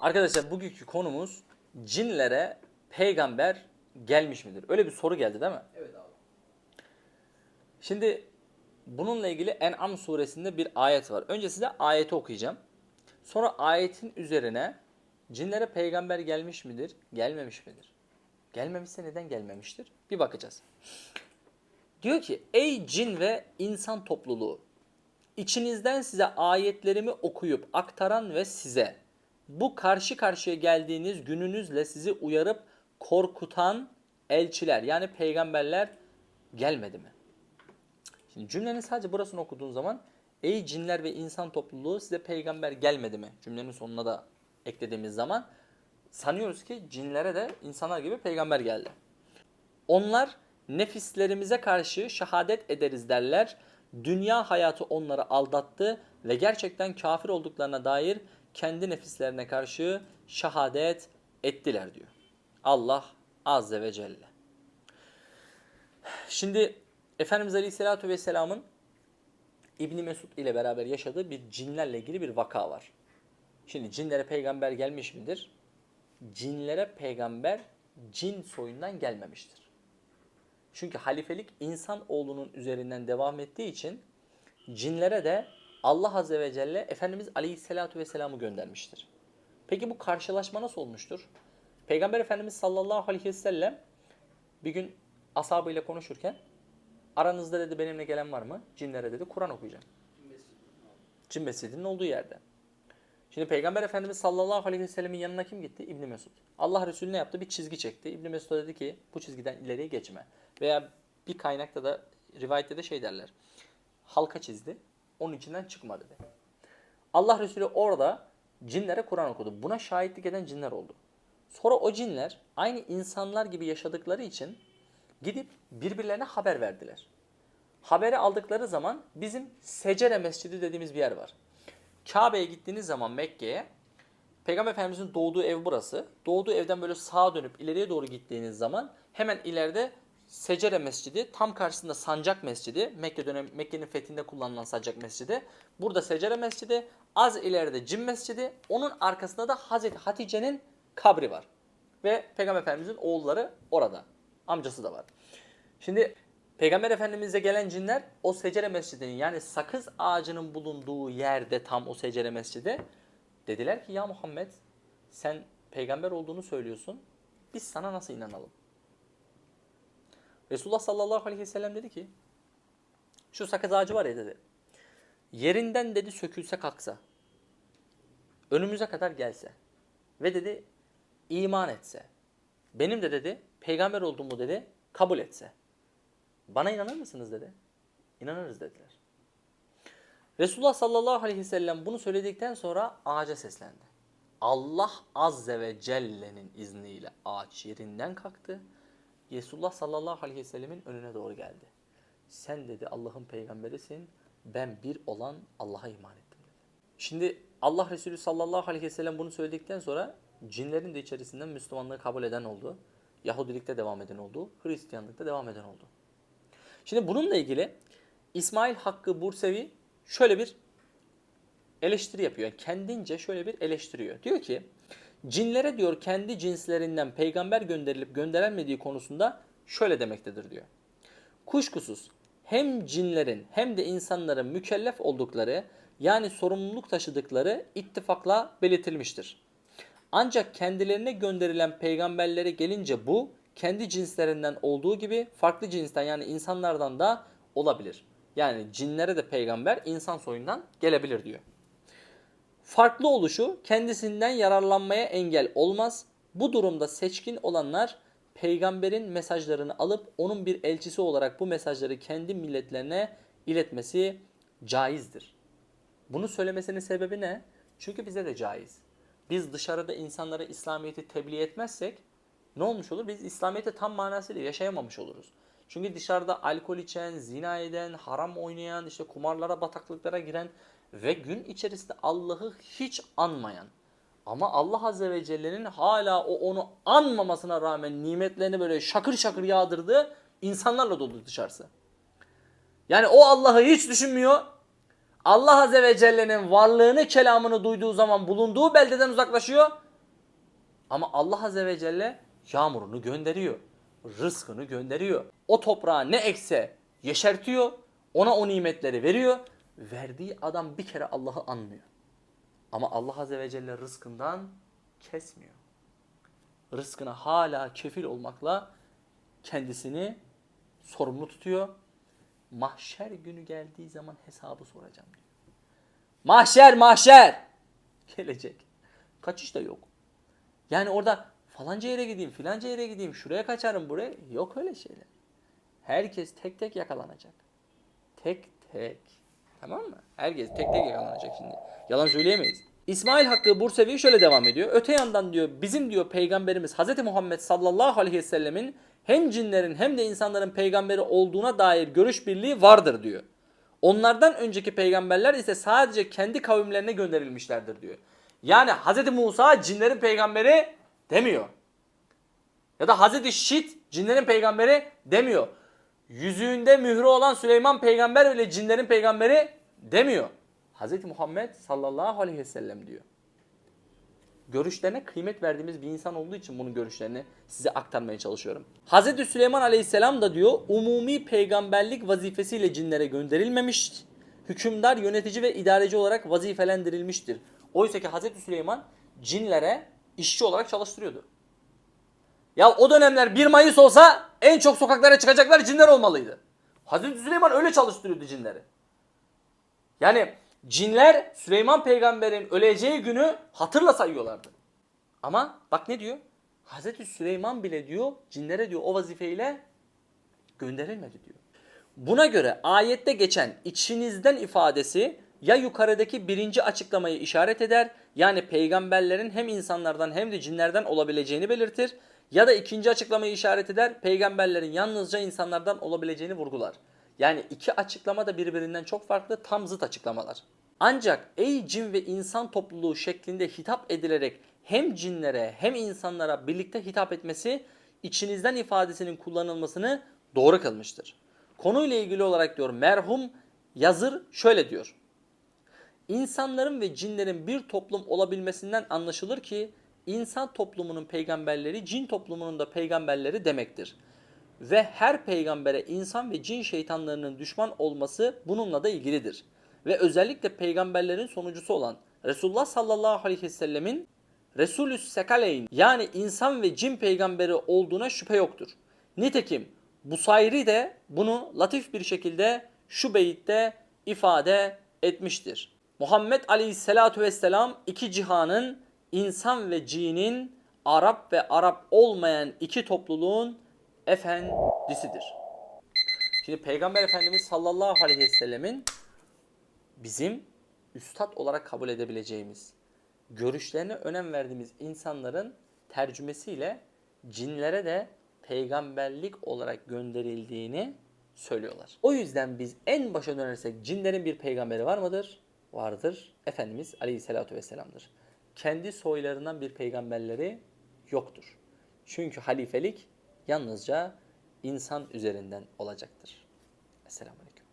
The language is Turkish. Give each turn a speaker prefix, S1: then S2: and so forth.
S1: Arkadaşlar bugünkü konumuz cinlere peygamber gelmiş midir? Öyle bir soru geldi değil mi?
S2: Evet abi.
S1: Şimdi bununla ilgili En'am suresinde bir ayet var. Önce size ayeti okuyacağım. Sonra ayetin üzerine cinlere peygamber gelmiş midir, gelmemiş midir? Gelmemişse neden gelmemiştir? Bir bakacağız. Diyor ki ey cin ve insan topluluğu içinizden size ayetlerimi okuyup aktaran ve size bu karşı karşıya geldiğiniz gününüzle sizi uyarıp korkutan elçiler yani peygamberler gelmedi mi? Şimdi cümlenin sadece burasını okuduğun zaman ey cinler ve insan topluluğu size peygamber gelmedi mi? Cümlenin sonuna da eklediğimiz zaman sanıyoruz ki cinlere de insanlar gibi peygamber geldi. Onlar nefislerimize karşı şehadet ederiz derler. Dünya hayatı onları aldattı ve gerçekten kafir olduklarına dair kendi nefislerine karşı şehadet ettiler diyor. Allah Azze ve Celle. Şimdi Efendimiz Aleyhisselatü Vesselam'ın İbni Mesud ile beraber yaşadığı bir cinlerle ilgili bir vaka var. Şimdi cinlere peygamber gelmiş midir? Cinlere peygamber cin soyundan gelmemiştir. Çünkü halifelik insan oğlunun üzerinden devam ettiği için cinlere de Allah Azze ve Celle Efendimiz Aleyhisselatü Vesselam'ı göndermiştir. Peki bu karşılaşma nasıl olmuştur? Peygamber Efendimiz sallallahu aleyhi ve sellem bir gün ashabıyla konuşurken aranızda dedi benimle gelen var mı? Cinlere dedi Kur'an okuyacağım. Cin mescidinin olduğu yerde. Şimdi Peygamber Efendimiz sallallahu aleyhi ve sellemin yanına kim gitti? İbni Mesud. Allah Resulü ne yaptı? Bir çizgi çekti. İbni Mesud dedi ki bu çizgiden ileriye geçme. Veya bir kaynakta da rivayette de şey derler. Halka çizdi. Onun içinden çıkma dedi. Allah Resulü orada cinlere Kur'an okudu. Buna şahitlik eden cinler oldu. Sonra o cinler aynı insanlar gibi yaşadıkları için gidip birbirlerine haber verdiler. Haberi aldıkları zaman bizim Secere Mescidi dediğimiz bir yer var. Kabe'ye gittiğiniz zaman Mekke'ye Peygamber Efendimizin doğduğu ev burası. Doğduğu evden böyle sağa dönüp ileriye doğru gittiğiniz zaman hemen ileride Secere Mescidi, tam karşısında Sancak Mescidi, Mekke dönem Mekke'nin fethinde kullanılan Sancak Mescidi. Burada Secere Mescidi, az ileride Cin Mescidi, onun arkasında da Hazreti Hatice'nin kabri var. Ve Peygamber Efendimizin oğulları orada. Amcası da var. Şimdi Peygamber Efendimiz'e gelen cinler o secere mescidinin yani sakız ağacının bulunduğu yerde tam o secere mescidi dediler ki ya Muhammed sen peygamber olduğunu söylüyorsun. Biz sana nasıl inanalım? Resulullah sallallahu aleyhi ve sellem dedi ki şu sakız ağacı var ya dedi. Yerinden dedi sökülse kalksa önümüze kadar gelse ve dedi iman etse benim de dedi peygamber olduğumu dedi kabul etse bana inanır mısınız dedi. İnanırız dediler. Resulullah sallallahu aleyhi ve sellem bunu söyledikten sonra ağaca seslendi. Allah azze ve celle'nin izniyle ağaç yerinden kalktı. Resulullah sallallahu aleyhi ve sellemin önüne doğru geldi. Sen dedi Allah'ın peygamberisin. Ben bir olan Allah'a iman ettim dedi. Şimdi Allah Resulü sallallahu aleyhi ve sellem bunu söyledikten sonra cinlerin de içerisinden Müslümanlığı kabul eden oldu. Yahudilikte devam eden oldu. Hristiyanlıkta devam eden oldu. Şimdi bununla ilgili İsmail Hakkı Bursevi şöyle bir eleştiri yapıyor. Yani kendince şöyle bir eleştiriyor. Diyor ki cinlere diyor kendi cinslerinden peygamber gönderilip gönderilmediği konusunda şöyle demektedir diyor. Kuşkusuz hem cinlerin hem de insanların mükellef oldukları yani sorumluluk taşıdıkları ittifakla belirtilmiştir. Ancak kendilerine gönderilen peygamberlere gelince bu kendi cinslerinden olduğu gibi farklı cinsten yani insanlardan da olabilir. Yani cinlere de peygamber insan soyundan gelebilir diyor. Farklı oluşu kendisinden yararlanmaya engel olmaz. Bu durumda seçkin olanlar peygamberin mesajlarını alıp onun bir elçisi olarak bu mesajları kendi milletlerine iletmesi caizdir. Bunu söylemesinin sebebi ne? Çünkü bize de caiz. Biz dışarıda insanlara İslamiyet'i tebliğ etmezsek ne olmuş olur? Biz İslamiyet'e tam manasıyla yaşayamamış oluruz. Çünkü dışarıda alkol içen, zina eden, haram oynayan, işte kumarlara, bataklıklara giren ve gün içerisinde Allah'ı hiç anmayan, Ama Allah Azze ve Celle'nin hala o onu anmamasına rağmen nimetlerini böyle şakır şakır yağdırdığı insanlarla dolu dışarısı. Yani o Allah'ı hiç düşünmüyor. Allah Azze ve Celle'nin varlığını, kelamını duyduğu zaman bulunduğu beldeden uzaklaşıyor. Ama Allah Azze ve Celle yağmurunu gönderiyor. Rızkını gönderiyor. O toprağa ne ekse yeşertiyor. Ona o nimetleri veriyor. Verdiği adam bir kere Allah'ı anmıyor. Ama Allah Azze ve Celle rızkından kesmiyor. Rızkına hala kefil olmakla kendisini sorumlu tutuyor. Mahşer günü geldiği zaman hesabı soracağım diyor. Mahşer mahşer gelecek. Kaçış da yok. Yani orada falanca yere gideyim, filanca yere gideyim, şuraya kaçarım, buraya. Yok öyle şeyler. Herkes tek tek yakalanacak. Tek tek. Tamam mı? Herkes tek tek yakalanacak şimdi. Yalan söyleyemeyiz. İsmail Hakkı Bursevi şöyle devam ediyor. Öte yandan diyor bizim diyor peygamberimiz Hz. Muhammed sallallahu aleyhi ve sellemin hem cinlerin hem de insanların peygamberi olduğuna dair görüş birliği vardır diyor. Onlardan önceki peygamberler ise sadece kendi kavimlerine gönderilmişlerdir diyor. Yani Hz. Musa cinlerin peygamberi demiyor. Ya da Hz. Şit cinlerin peygamberi demiyor. Yüzüğünde mührü olan Süleyman peygamber bile cinlerin peygamberi demiyor. Hz. Muhammed sallallahu aleyhi ve sellem diyor. Görüşlerine kıymet verdiğimiz bir insan olduğu için bunun görüşlerini size aktarmaya çalışıyorum. Hz. Süleyman aleyhisselam da diyor umumi peygamberlik vazifesiyle cinlere gönderilmemiş, hükümdar, yönetici ve idareci olarak vazifelendirilmiştir. Oysa ki Hz. Süleyman cinlere işçi olarak çalıştırıyordu. Ya o dönemler 1 Mayıs olsa en çok sokaklara çıkacaklar cinler olmalıydı. Hazreti Süleyman öyle çalıştırıyordu cinleri. Yani cinler Süleyman peygamberin öleceği günü hatırla sayıyorlardı. Ama bak ne diyor? Hazreti Süleyman bile diyor cinlere diyor o vazifeyle gönderilmedi diyor. Buna göre ayette geçen içinizden ifadesi ya yukarıdaki birinci açıklamayı işaret eder yani peygamberlerin hem insanlardan hem de cinlerden olabileceğini belirtir ya da ikinci açıklamayı işaret eder peygamberlerin yalnızca insanlardan olabileceğini vurgular. Yani iki açıklama da birbirinden çok farklı tam zıt açıklamalar. Ancak ey cin ve insan topluluğu şeklinde hitap edilerek hem cinlere hem insanlara birlikte hitap etmesi içinizden ifadesinin kullanılmasını doğru kılmıştır. Konuyla ilgili olarak diyor merhum yazır şöyle diyor. İnsanların ve cinlerin bir toplum olabilmesinden anlaşılır ki insan toplumunun peygamberleri cin toplumunun da peygamberleri demektir. Ve her peygambere insan ve cin şeytanlarının düşman olması bununla da ilgilidir. Ve özellikle peygamberlerin sonucusu olan Resulullah sallallahu aleyhi ve sellemin Resulü Sekaleyn yani insan ve cin peygamberi olduğuna şüphe yoktur. Nitekim Busayri de bunu latif bir şekilde şu beyitte ifade etmiştir. Muhammed aleyhissalatu vesselam iki cihanın insan ve cinin Arap ve Arap olmayan iki topluluğun efendisidir. Şimdi Peygamber Efendimiz sallallahu aleyhi ve sellemin bizim üstad olarak kabul edebileceğimiz, görüşlerine önem verdiğimiz insanların tercümesiyle cinlere de peygamberlik olarak gönderildiğini söylüyorlar. O yüzden biz en başa dönersek cinlerin bir peygamberi var mıdır? Vardır. Efendimiz Aleyhisselatü Vesselam'dır. Kendi soylarından bir peygamberleri yoktur. Çünkü halifelik yalnızca insan üzerinden olacaktır. Esselamu Aleyküm.